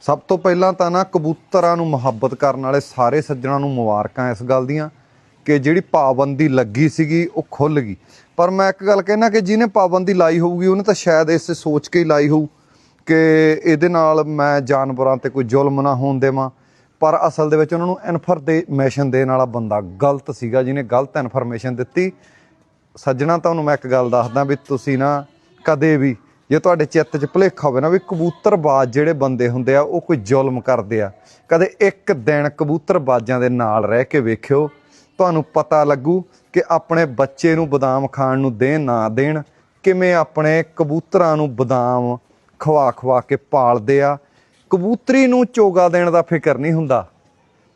ਸਭ ਤੋਂ ਪਹਿਲਾਂ ਤਾਂ ਨਾ ਕਬੂਤਰਾਂ ਨੂੰ ਮੁਹੱਬਤ ਕਰਨ ਵਾਲੇ ਸਾਰੇ ਸੱਜਣਾਂ ਨੂੰ ਮੁਬਾਰਕਾਂ ਇਸ ਗੱਲ ਦੀਆਂ ਕਿ ਜਿਹੜੀ ਪਾਬੰਦੀ ਲੱਗੀ ਸੀਗੀ ਉਹ ਖੁੱਲ ਗਈ। ਪਰ ਮੈਂ ਇੱਕ ਗੱਲ ਕਹਿਣਾ ਕਿ ਜਿਹਨੇ ਪਾਬੰਦੀ ਲਾਈ ਹੋਊਗੀ, ਉਹਨੇ ਤਾਂ ਸ਼ਾਇਦ ਇਸੇ ਸੋਚ ਕੇ ਹੀ ਲਾਈ ਹੋਊ ਕਿ ਇਹਦੇ ਨਾਲ ਮੈਂ ਜਾਨਵਰਾਂ ਤੇ ਕੋਈ ਜ਼ੁਲਮ ਨਾ ਹੋਣ ਦੇਵਾਂ। ਪਰ ਅਸਲ ਦੇ ਵਿੱਚ ਉਹਨਾਂ ਨੂੰ ਇਨਫੋਰਮੇਸ਼ਨ ਦੇਣ ਵਾਲਾ ਬੰਦਾ ਗਲਤ ਸੀਗਾ, ਜਿਹਨੇ ਗਲਤ ਇਨਫੋਰਮੇਸ਼ਨ ਦਿੱਤੀ। ਸੱਜਣਾ, ਤੁਹਾਨੂੰ ਮੈਂ ਇੱਕ ਗੱਲ ਦੱਸਦਾ ਵੀ ਤੁਸੀਂ ਨਾ ਕਦੇ ਵੀ ਜੇ ਤੁਹਾਡੇ ਚਿੱਤ 'ਚ ਭੁਲੇਖਾ ਹੋਵੇ ਨਾ ਵੀ ਕਬੂਤਰਬਾਜ਼ ਜਿਹੜੇ ਬੰਦੇ ਹੁੰਦੇ ਆ, ਉਹ ਕੋਈ ਜ਼ੁਲਮ ਕਰਦੇ ਆ, ਕਦੇ ਇੱਕ ਦਿਨ ਕਬੂਤਰਬਾਜ਼ਾਂ ਦੇ ਨਾਲ ਰਹਿ ਕੇ ਵੇਖਿਓ, ਤੁਹਾਨੂੰ ਪਤਾ ਲੱਗੂ ਕਿ ਆਪਣੇ ਬੱਚੇ ਨੂੰ ਬਦਾਮ ਖਾਣ ਨੂੰ ਦੇਣ ਨਾ ਦੇਣ, ਕਿਵੇਂ ਆਪਣੇ ਕਬੂਤਰਾਂ ਨੂੰ ਬਦਾਮ ਖਵਾ ਖਵਾ ਕੇ ਪਾਲਦੇ ਆ। ਕਬੂਤਰੀ ਨੂੰ ਚੋਗਾ ਦੇਣ ਦਾ ਫਿਕਰ ਨਹੀਂ ਹੁੰਦਾ।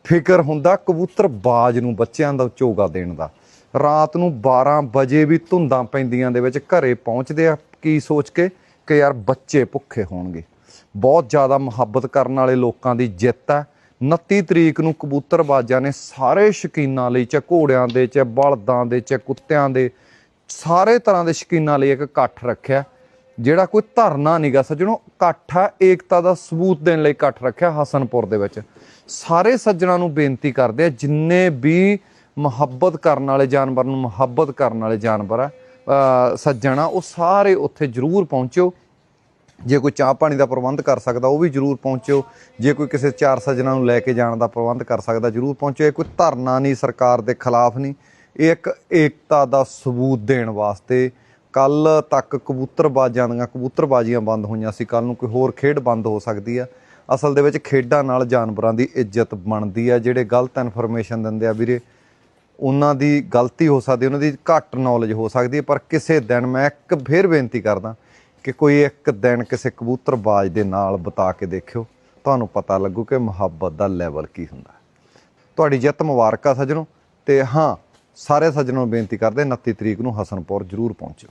ਫਿਕਰ ਹੁੰਦਾ ਕਬੂਤਰ ਬਾਜ ਨੂੰ ਬੱਚਿਆਂ ਦਾ ਚੋਗਾ ਦੇਣ ਦਾ। ਰਾਤ ਨੂੰ 12 ਵਜੇ ਵੀ ਧੁੰਦਾਂ ਪੈਂਦੀਆਂ ਦੇ ਵਿੱਚ ਘਰੇ ਪਹੁੰਚਦੇ ਆ, ਕੀ ਸੋਚ ਕੇ? ਕਿ ਯਾਰ ਬੱਚੇ ਭੁੱਖੇ ਹੋਣਗੇ। ਬਹੁਤ ਜ਼ਿਆਦਾ ਮੁਹੱਬਤ ਕਰਨ ਵਾਲੇ ਲੋਕਾਂ ਦੀ ਜਿੱਤ ਹੈ। 29 ਤਰੀਕ ਨੂੰ ਕਬੂਤਰਬਾਜ਼ਾਂ ਨੇ ਸਾਰੇ ਸ਼ਕੀਨਾਂ ਲਈ, ਚਾਹੇ ਘੋੜਿਆਂ ਦੇ, ਚਾਹੇ ਬਲਦਾਂ ਦੇ, ਚਾਹੇ ਕੁੱਤਿਆਂ ਦੇ, ਸਾਰੇ ਤਰ੍ਹਾਂ ਦੇ ਸ਼ਕੀਨਾਂ ਲਈ ਇੱਕ ਇਕੱਠ ਰੱਖਿਆ। ਜਿਹੜਾ ਕੋਈ ਧਰਨਾ ਨਹੀਂਗਾ ਸੱਜਣੋ, ਇਕੱਠ ਆ ਏਕਤਾ ਦਾ ਸਬੂਤ ਦੇਣ ਲਈ ਇਕੱਠ ਰੱਖਿਆ ਹਸਨਪੁਰ ਦੇ ਵਿੱਚ। ਸਾਰੇ ਸੱਜਣਾਂ ਨੂੰ ਬੇਨਤੀ ਕਰਦੇ ਆ, ਜਿੰਨੇ ਵੀ ਮੁਹੱਬਤ ਕਰਨ ਵਾਲੇ ਜਾਨਵਰ ਨੂੰ ਮੁਹੱਬਤ ਕਰਨ ਵਾਲੇ ਜਾਨਵਰ ਆ ਸੱਜਣ ਆ, ਉਹ ਸਾਰੇ ਉੱਥੇ ਜ਼ਰੂਰ ਪਹੁੰਚਿਓ। ਜੇ ਕੋਈ ਚਾਹ ਪਾਣੀ ਦਾ ਪ੍ਰਬੰਧ ਕਰ ਸਕਦਾ, ਉਹ ਵੀ ਜਰੂਰ ਪਹੁੰਚਿਓ। ਜੇ ਕੋਈ ਕਿਸੇ ਚਾਰ ਸੱਜਣਾ ਨੂੰ ਲੈ ਕੇ ਜਾਣ ਦਾ ਪ੍ਰਬੰਧ ਕਰ ਸਕਦਾ, ਜਰੂਰ ਪਹੁੰਚਿਓ। ਇਹ ਕੋਈ ਧਰਨਾ ਨਹੀਂ ਸਰਕਾਰ ਦੇ ਖਿਲਾਫ ਨਹੀਂ। ਇਹ ਇੱਕ ਏਕਤਾ ਦਾ ਸਬੂਤ ਦੇਣ ਵਾਸਤੇ ਕੱਲ ਤੱਕ ਕਬੂਤਰਬਾਜ਼ਾਂ ਦੀਆਂ ਕਬੂਤਰਬਾਜ਼ੀਆਂ ਬੰਦ ਹੋਈਆਂ ਸੀ। ਕੱਲ ਨੂੰ ਕੋਈ ਹੋਰ ਖੇਡ ਬੰਦ ਹੋ ਸਕਦੀ ਆ। ਅਸਲ ਦੇ ਵਿੱਚ ਖੇਡਾਂ ਨਾਲ ਜਾਨਵਰਾਂ ਦੀ ਇੱਜ਼ਤ ਬਣਦੀ ਆ। ਜਿਹੜੇ ਗਲਤ ਇਨਫੋਰਮੇਸ਼ਨ ਦਿੰਦੇ ਆ ਵੀਰੇ ਉਹਨਾਂ ਦੀ ਗਲਤੀ ਹੋ ਸਕਦੀ, ਉਹਨਾਂ ਦੀ ਘੱਟ ਨੌਲੇਜ ਹੋ ਸਕਦੀ ਹੈ, ਪਰ ਕਿਸੇ ਦਿਨ ਮੈਂ ਇੱਕ ਫੇਰ ਬੇਨਤੀ ਕਰਦਾ ਕਿ ਕੋਈ ਇੱਕ ਦਿਨ ਕਿਸੇ ਕਬੂਤਰਬਾਜ਼ ਦੇ ਨਾਲ ਬਿਤਾ ਕੇ ਦੇਖਿਓ, ਤੁਹਾਨੂੰ ਪਤਾ ਲੱਗੂ ਕਿ ਮੁਹੱਬਤ ਦਾ ਲੈਵਲ ਕੀ ਹੁੰਦਾ ਤੁਹਾਡੀ ਜਿੱਤ ਮੁਬਾਰਕ ਆ ਸੱਜਣੋ, ਤੇ ਹਾਂ, ਸਾਰੇ ਸੱਜਣਾਂ ਨੂੰ ਬੇਨਤੀ ਕਰਦੇ 29 ਤਰੀਕ ਨੂੰ ਹਸਨਪੁਰ ਜਰੂਰ ਪਹੁੰਚਿਓ।